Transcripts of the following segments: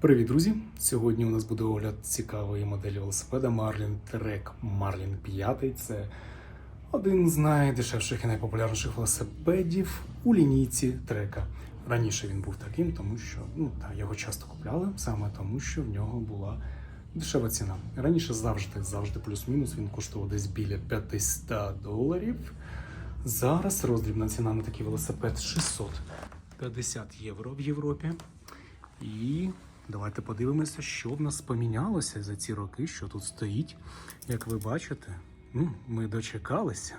Привіт, друзі! Сьогодні у нас буде огляд цікавої моделі велосипеда Marlin Trek Marlin 5. Це один з найдешевших і найпопулярніших велосипедів у лінійці трека. Раніше він був таким, тому що ну, та, його часто купляли, саме тому, що в нього була дешева ціна. Раніше завжди, завжди плюс-мінус він коштував десь біля 500 доларів. Зараз роздрібна ціна на такий велосипед 650 євро в Європі. І давайте подивимося, що в нас помінялося за ці роки, що тут стоїть. Як ви бачите, ну, ми дочекалися.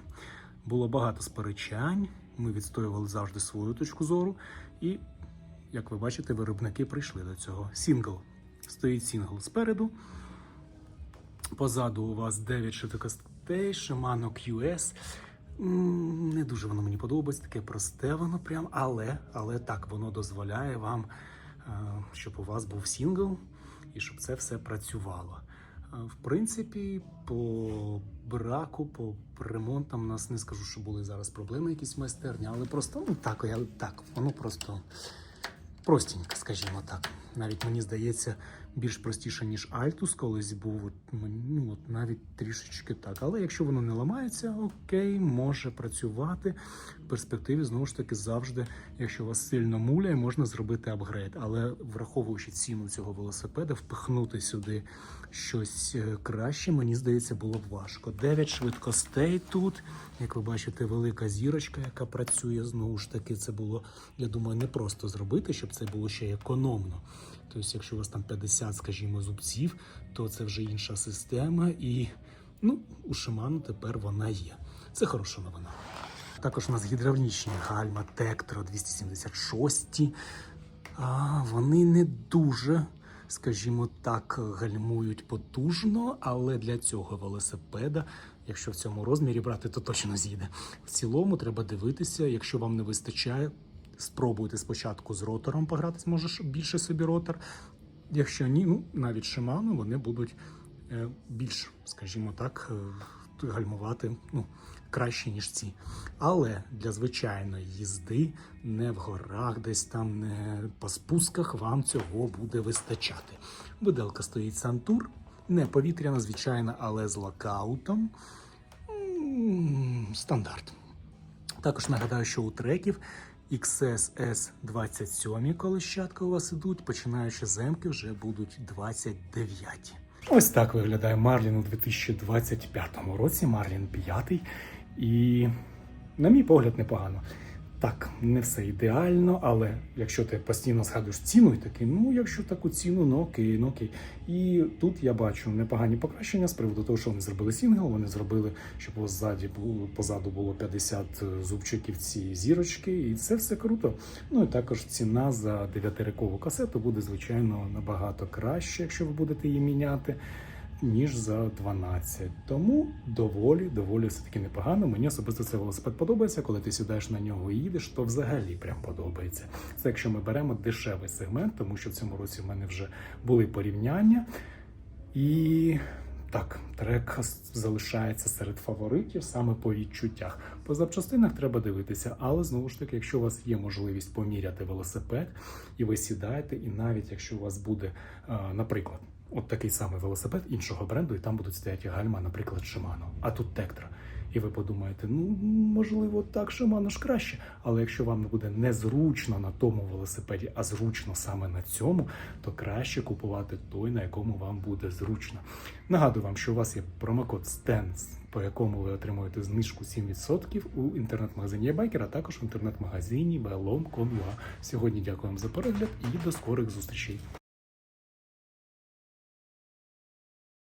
Було багато сперечань. Ми відстоювали завжди свою точку зору. І, як ви бачите, виробники прийшли до цього. Сінгл. Стоїть сінгл спереду. Позаду у вас 9 швидкостей, Shimano QS. Не дуже воно мені подобається, таке просте воно прям, але, але так, воно дозволяє вам, щоб у вас був сінгл і щоб це все працювало. Е, В принципі, по браку, по ремонтам нас не скажу, що були зараз проблеми якісь в майстерні, але просто ну так, я, так, воно просто простенько, скажімо так. Навіть мені здається, більш простіше, ніж Альтус колись був. Ну, от навіть трішечки так. Але якщо воно не ламається, окей, може працювати. В перспективі знову ж таки завжди, якщо вас сильно муляє, можна зробити апгрейд. Але враховуючи ціну цього велосипеда, впихнути сюди щось е, краще, мені здається, було б важко. Дев'ять швидкостей тут. Як ви бачите, велика зірочка, яка працює знову ж таки, це було, я думаю, не просто зробити, щоб це було ще економно. Тобто, якщо у вас там 50, скажімо, зубців, то це вже інша система, і ну, у Shimano тепер вона є. Це хороша новина. Також у нас гідравлічні гальма Tektro 276. А, вони не дуже, скажімо так, гальмують потужно, але для цього велосипеда, якщо в цьому розмірі брати, то точно з'їде. В цілому треба дивитися, якщо вам не вистачає, спробуйте спочатку з ротором погратись, може більше собі ротор. Якщо ні, ну навіть Shimano, вони будуть е, більш, скажімо так, е, гальмувати ну, краще, ніж ці. Але для звичайної їзди не в горах, десь там не по спусках вам цього буде вистачати. Виделка стоїть Сантур, не повітряна, звичайна, але з локаутом. Стандарт. Також нагадаю, що у треків XSS 27 колищатка у вас ідуть, починаючи земки вже будуть 29. Ось так виглядає Марлін у 2025 році. Марлін 5. І, на мій погляд, непогано. Так, не все ідеально, але якщо ти постійно згадуєш ціну і такий, ну якщо таку ціну, ну окей, ну окей. І тут я бачу непогані покращення з приводу того, що вони зробили сінгл, вони зробили, щоб ззаді позаду було 50 зубчиків ці зірочки, і це все круто. Ну і також ціна за 9-рекову касету буде, звичайно, набагато краще, якщо ви будете її міняти. Ніж за 12. Тому доволі, доволі все таки непогано. Мені особисто цей велосипед подобається. Коли ти сідаєш на нього і їдеш, то взагалі прям подобається. Це якщо ми беремо дешевий сегмент, тому що в цьому році в мене вже були порівняння. І так, трек залишається серед фаворитів саме по відчуттях. По запчастинах треба дивитися, але знову ж таки, якщо у вас є можливість поміряти велосипед, і ви сідаєте, і навіть якщо у вас буде, наприклад, от такий самий велосипед іншого бренду, і там будуть стояти гальма, наприклад, Shimano, а тут Tektro. І ви подумаєте, ну можливо, так Shimano ж краще. Але якщо вам буде незручно на тому велосипеді, а зручно саме на цьому, то краще купувати той, на якому вам буде зручно. Нагадую вам, що у вас є промокод STENS, по якому ви отримуєте знижку 7% у інтернет-магазині eBiker, а також в інтернет-магазині belom.com.ua. Сьогодні дякую вам за перегляд і до скорих зустрічей.